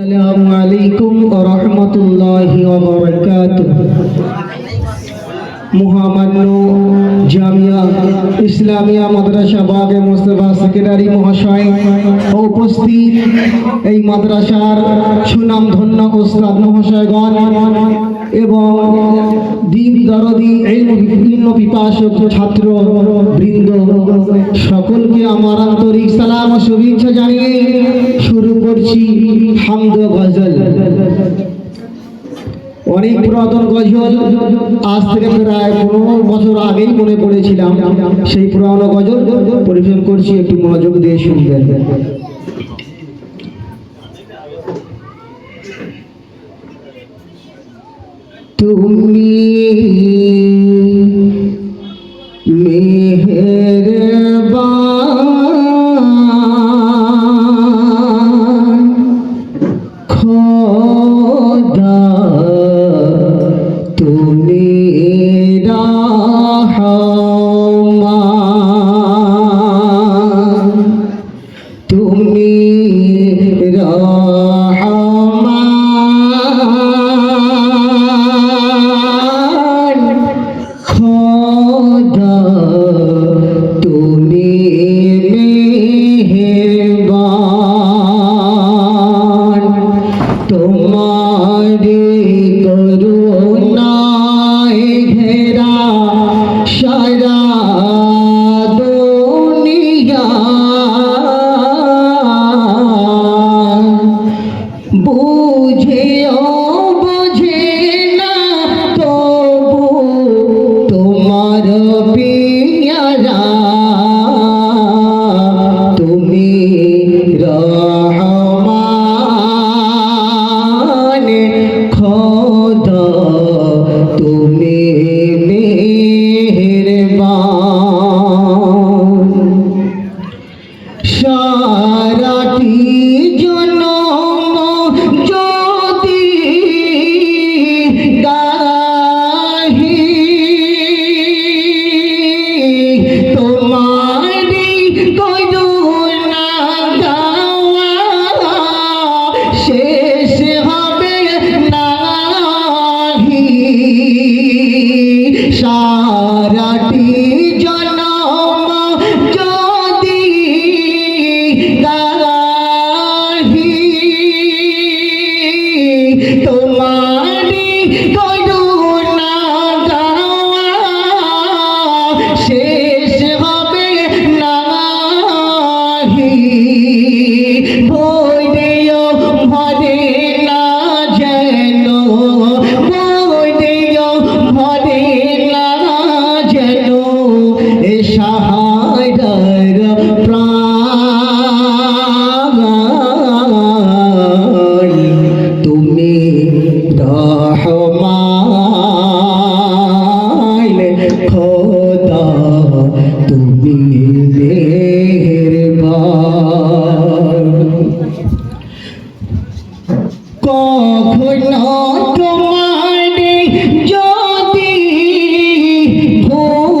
السلام عليكم ورحمة الله وبركاته মহামান্য জামিয়া ইসলামিয়া মাদ্রাসা বাগে মোস্তফা সেক্রেটারি মহাশয় ও উপস্থিত এই মাদ্রাসার সুনাম ধন্য ওস্তাদ মহাশয়গণ এবং দিন দরদি ইলম পিপাসক ছাত্র বৃন্দ, সকলকে আমার আন্তরিক সালাম ও শুভেচ্ছা জানিয়ে শুরু করছি হামদ গজল। অনেক পুরাতন গজল, আজ থেকে প্রায় পনেরো বছর আগেই মনে পড়েছিলাম। সেই পুরানো গজল পরিবেশন করছি, একটু মনোযোগ দিয়ে শুনবেন। তুমি তোমারি করুণায় প্রাণ তুমি রহমান খোদা তুমি কখনো তোমারে যদি ভুলি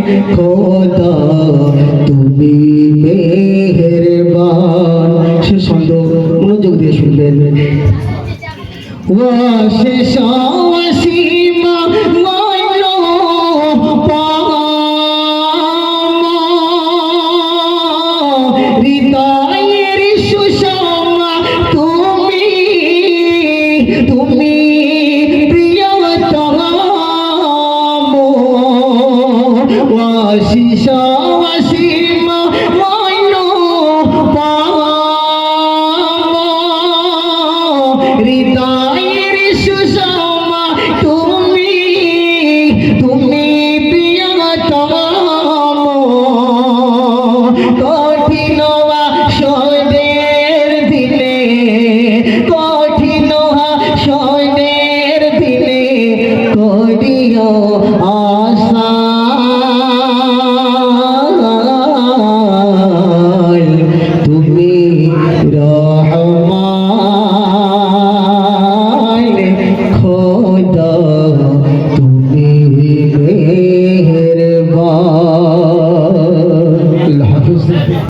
মেহেরবান oh.